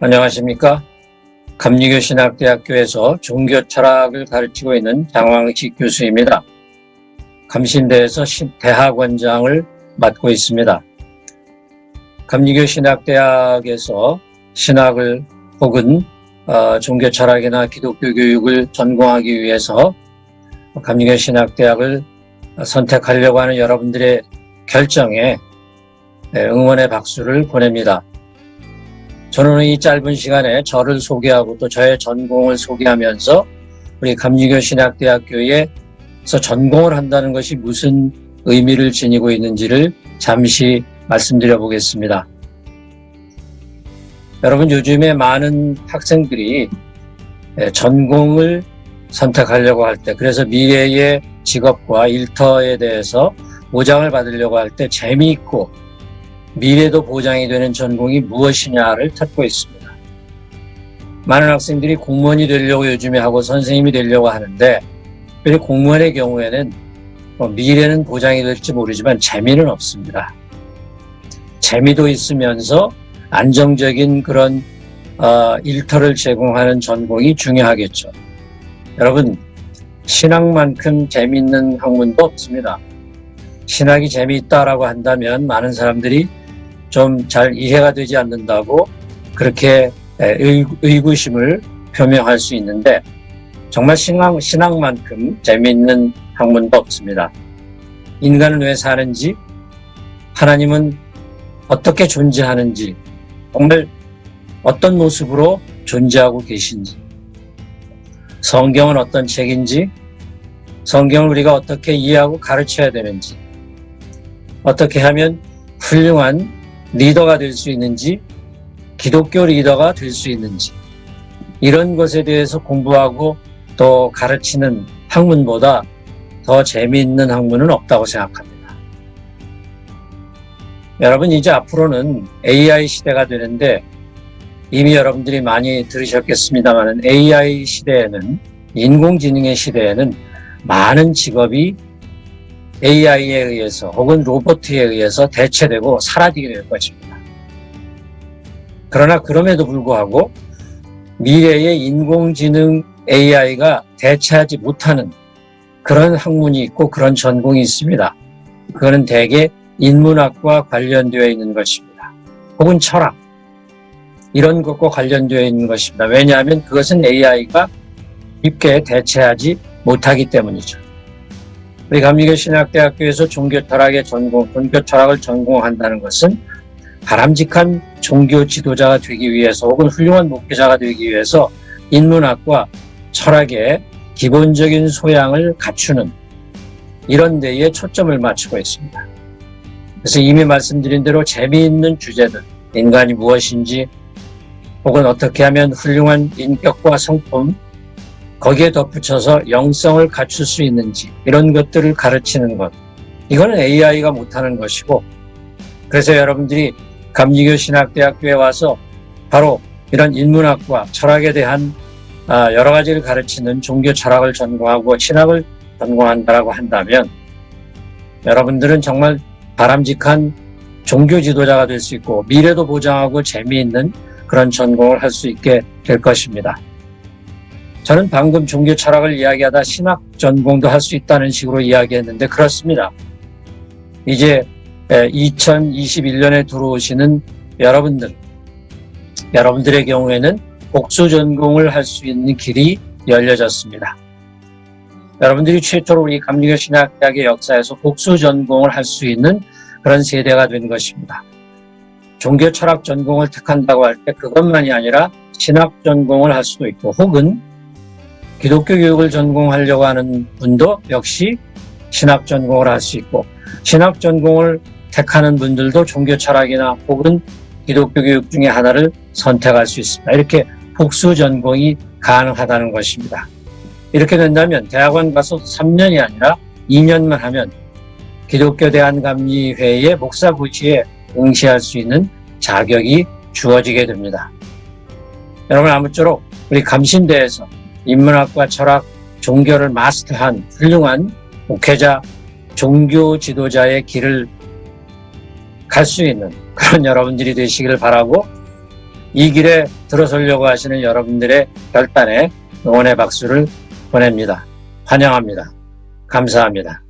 안녕하십니까. 감리교 신학대학교에서 종교 철학을 가르치고 있는 장왕식 교수입니다. 감신대에서 신- 대학원장을 맡고 있습니다. 감리교 신학대학에서 신학을 혹은 어, 종교 철학이나 기독교 교육을 전공하기 위해서 감리교 신학대학을 선택하려고 하는 여러분들의 결정에 예, 응원의 박수를 보냅니다. 저는 이 짧은 시간에 저를 소개하고 또 저의 전공을 소개하면서 우리 감리교 신학대학교에서 전공을 한다는 것이 무슨 의미를 지니고 있는지를 잠시 말씀드려 보겠습니다. 여러분 요즘에 많은 학생들이 예, 전공을 선택하려고 할 때, 그래서 미래의 직업과 일터에 대해서 보장을 받으려고 할 때 재미있고 미래도 보장이 되는 전공이 무엇이냐를 찾고 있습니다. 많은 학생들이 공무원이 되려고 요즘에 하고 선생님이 되려고 하는데, 특별히 공무원의 경우에는 뭐 미래는 보장이 될지 모르지만 재미는 없습니다. 재미도 있으면서 안정적인 그런 어, 일터를 제공하는 전공이 중요하겠죠. 여러분, 신학만큼 재미있는 학문도 없습니다. 신학이 재미있다라고 한다면 많은 사람들이 좀 잘 이해가 되지 않는다고 그렇게 의, 의구심을 표명할 수 있는데 정말 신학, 신학만큼 재미있는 학문도 없습니다. 인간은 왜 사는지, 하나님은 어떻게 존재하는지, 정말 어떤 모습으로 존재하고 계신지, 성경은 어떤 책인지, 성경을 우리가 어떻게 이해하고 가르쳐야 되는지, 어떻게 하면 훌륭한 리더가 될 수 있는지, 기독교 리더가 될 수 있는지, 이런 것에 대해서 공부하고 또 가르치는 학문보다 더 재미있는 학문은 없다고 생각합니다. 여러분, 이제 앞으로는 AI 시대가 되는데 이미 여러분들이 많이 들으셨겠습니다만 AI 시대에는 인공지능의 시대에는 많은 직업이 AI에 의해서 혹은 로봇에 의해서 대체되고 사라지게 될 것입니다. 그러나 그럼에도 불구하고 미래의 인공지능 AI가 대체하지 못하는 그런 학문이 있고 그런 전공이 있습니다. 그거는 대개 인문학과 관련되어 있는 것입니다. 혹은 철학. 이런 것과 관련되어 있는 것입니다. 왜냐하면 그것은 AI가 쉽게 대체하지 못하기 때문이죠. 우리 감리교 신학대학교에서 종교 철학의 전공, 종교 철학을 전공한다는 것은 바람직한 종교 지도자가 되기 위해서 혹은 훌륭한 목회자가 되기 위해서 인문학과 철학의 기본적인 소양을 갖추는 이런 데에 초점을 맞추고 있습니다. 그래서 이미 말씀드린 대로 재미있는 주제들, 인간이 무엇인지 혹은 어떻게 하면 훌륭한 인격과 성품, 거기에 덧붙여서 영성을 갖출 수 있는지 이런 것들을 가르치는 것. 이거는 AI가 못하는 것이고 그래서 여러분들이 감리교 신학대학교에 와서 바로 이런 인문학과 철학에 대한 아, 여러 가지를 가르치는 종교 철학을 전공하고 신학을 전공한다라고 한다면 여러분들은 정말 바람직한 종교 지도자가 될 수 있고 미래도 보장하고 재미있는 그런 전공을 할 수 있게 될 것입니다. 저는 방금 종교 철학을 이야기하다 신학 전공도 할 수 있다는 식으로 이야기했는데 그렇습니다. 이제 2021년에 들어오시는 여러분들, 여러분들의 경우에는 복수 전공을 할 수 있는 길이 열려졌습니다. 여러분들이 최초로 우리 감리교 신학대학의 역사에서 복수 전공을 할 수 있는 그런 세대가 된 것입니다. 종교 철학 전공을 택한다고 할 때 그것만이 아니라 신학 전공을 할 수도 있고 혹은 기독교 교육을 전공하려고 하는 분도 역시 신학 전공을 할 수 있고 신학 전공을 택하는 분들도 종교 철학이나 혹은 기독교 교육 중에 하나를 선택할 수 있습니다. 이렇게 복수 전공이 가능하다는 것입니다. 이렇게 된다면 대학원 가서 3년이 아니라 2년만 하면 기독교 대한감리회의 목사 고시에 응시할 수 있는 자격이 주어지게 됩니다. 여러분 아무쪼록 우리 감신대에서 인문학과 철학, 종교를 마스터한 훌륭한 목회자, 종교 지도자의 길을 갈 수 있는 그런 여러분들이 되시기를 바라고 이 길에 들어서려고 하시는 여러분들의 결단에 응원의 박수를 보냅니다. 환영합니다. 감사합니다.